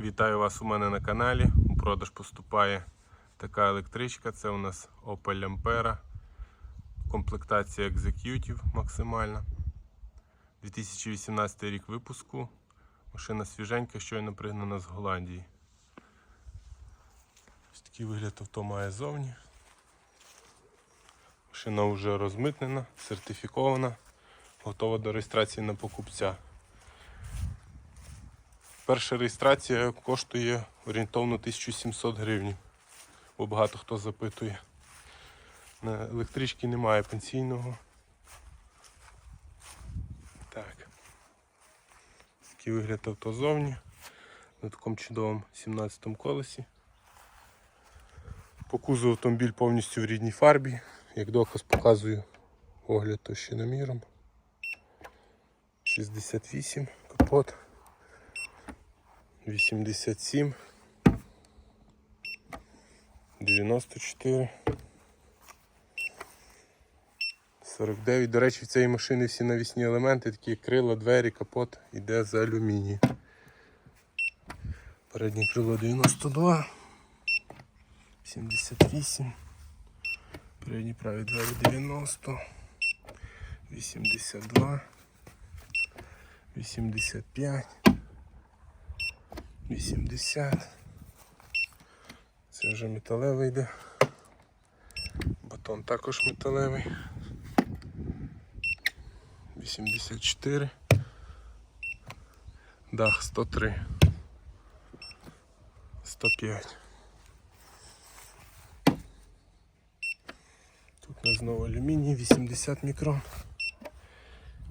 Вітаю вас у мене на каналі. У продаж поступає така електричка. Це у нас Opel Ampera. Комплектація Executive максимальна. 2018 рік випуску. Машина свіженька, щойно пригнана з Голландії. Ось такий вигляд авто має зовні. Машина вже розмитнена, сертифікована, готова до реєстрації на покупця. Перша реєстрація коштує орієнтовно 1700 гривень, бо багато хто запитує. На електричці немає пенсійного. Так. Такий вигляд авто зовні. На такому чудовому 17 му колесі. По кузову автомобіль повністю в рідній фарбі. Як доказ показую огляд товщиноміром. 68 капот. 87 94 49. До речі, в цієї машини всі навісні елементи, такі крила, двері, капот іде з алюмінію. Переднє крило 92, 78, передні праві двері 90, 82, 85. 80. Це вже металевий йде. Батон також металевий. 84. Дах 103. 105. Тут у знову алюміній 80 мікрон.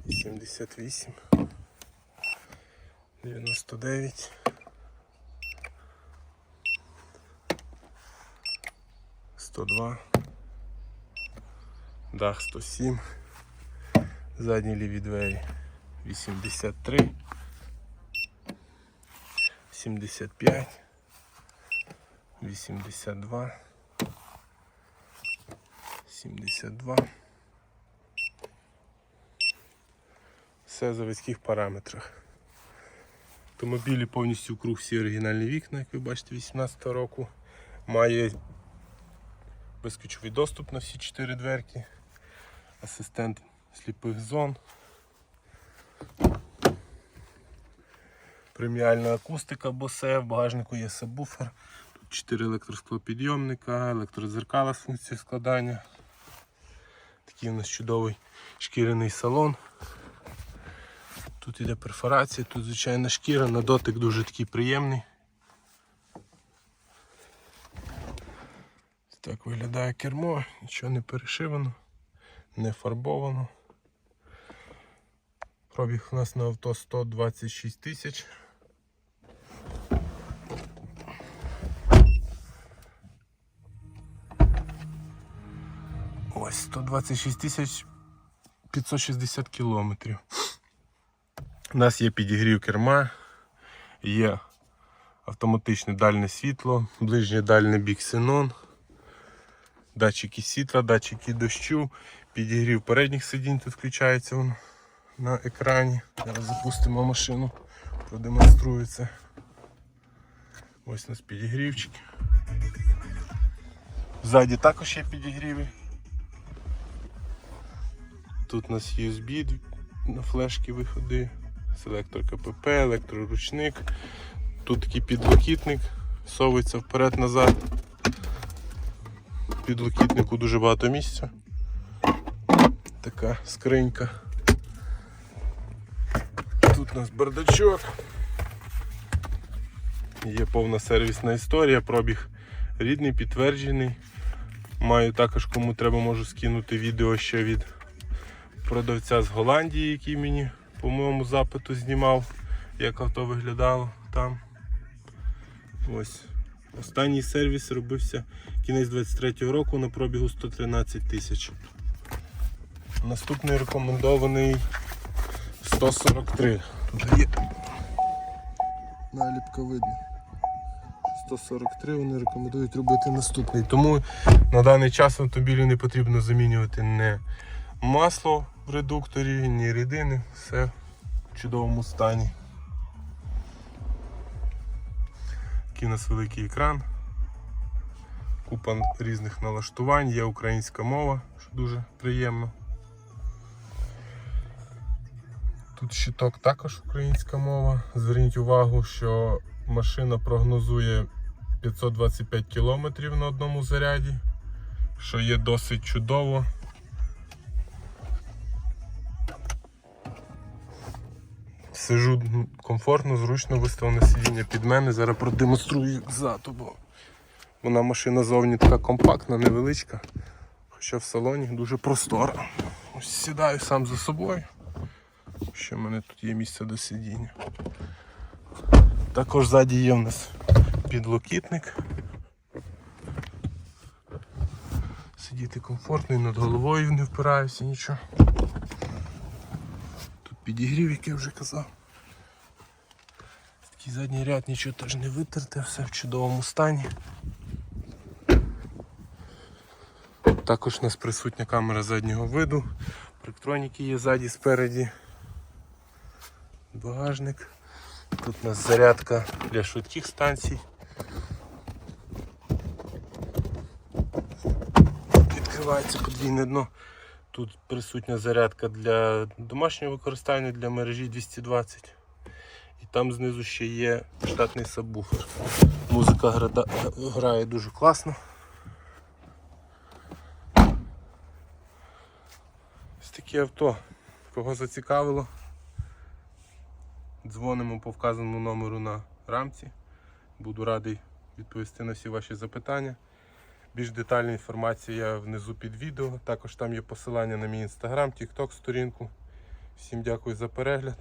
88. 99. 102, дах 107, задні ліві двері 83, 75, 82, 72. Все в заводських параметрах. Автомобілі повністю круг всі оригінальні вікна, як ви бачите, 18 року. Має безключовий доступ на всі чотири дверки, асистент сліпих зон, преміальна акустика Bose, в багажнику є сабвуфер, тут 4 електросклопідйомника, електрозеркала з функцією складання. Такий у нас чудовий шкіряний салон. Тут іде перфорація, тут звичайна шкіра, на дотик дуже такий приємний. Так виглядає кермо, нічого не перешивано, не фарбовано. Пробіг у нас на авто 126 тисяч. Ось 126 тисяч 560 кілометрів. У нас є підігрів керма, є автоматичне дальне світло, ближнє дальне бік синон датчики світла, датчики дощу, підігрів передніх сидінь тут включається воно на екрані. Зараз запустимо машину, продемонструю це. Ось у нас підігрівчик. Ззаді також є підігріви. Тут у нас USB на флешки виходи, селектор КПП, електроручник. Тут такий підлокітник, совується вперед-назад підлокітнику дуже багато місця. Така скринька. Тут у нас бардачок. Є повна сервісна історія, пробіг рідний, підтверджений. Маю також, кому треба, можу скинути відео ще від продавця з Голландії, який мені по моєму запиту знімав, як авто виглядало там. Ось. Останній сервіс робився кінець 23-го року на пробігу 113 тисяч. Наступний рекомендований 143. Тут є наліпка видно. 143 вони рекомендують робити наступний. Тому на даний час автомобілю не потрібно замінювати не масло в редукторі, ні рідини. Все в чудовому стані. Такий у нас великий екран. Купа різних налаштувань, є українська мова, що дуже приємно. Тут щиток також українська мова. Зверніть увагу, що машина прогнозує 525 км на одному заряді, що є досить чудово. Сижу ну, комфортно, зручно виставлене сидіння під мене. Зараз продемонструю ззаду, бо вона машина зовні така компактна, невеличка. Хоча в салоні дуже простора. Ось сідаю сам за собою. Ще в мене тут є місце до сидіння. Також ззаді є в нас підлокітник. Сидіти комфортно і над головою не впираюся нічого. Підігрів, як я вже казав. Такий задній ряд нічого теж не витерте, все в чудовому стані. Також у нас присутня камера заднього виду, електроніки є ззаді, спереді. Багажник. Тут у нас зарядка для швидких станцій. Відкривається подвійне дно. Тут присутня зарядка для домашнього використання для мережі 220. І там знизу ще є штатний сабвуфер. Музика града- грає дуже класно. Ось таке авто. Кого зацікавило? Дзвонимо по вказаному номеру на рамці. Буду радий відповісти на всі ваші запитання. Більш детальна інформація внизу під відео. Також там є посилання на мій інстаграм, тікток сторінку. Всім дякую за перегляд.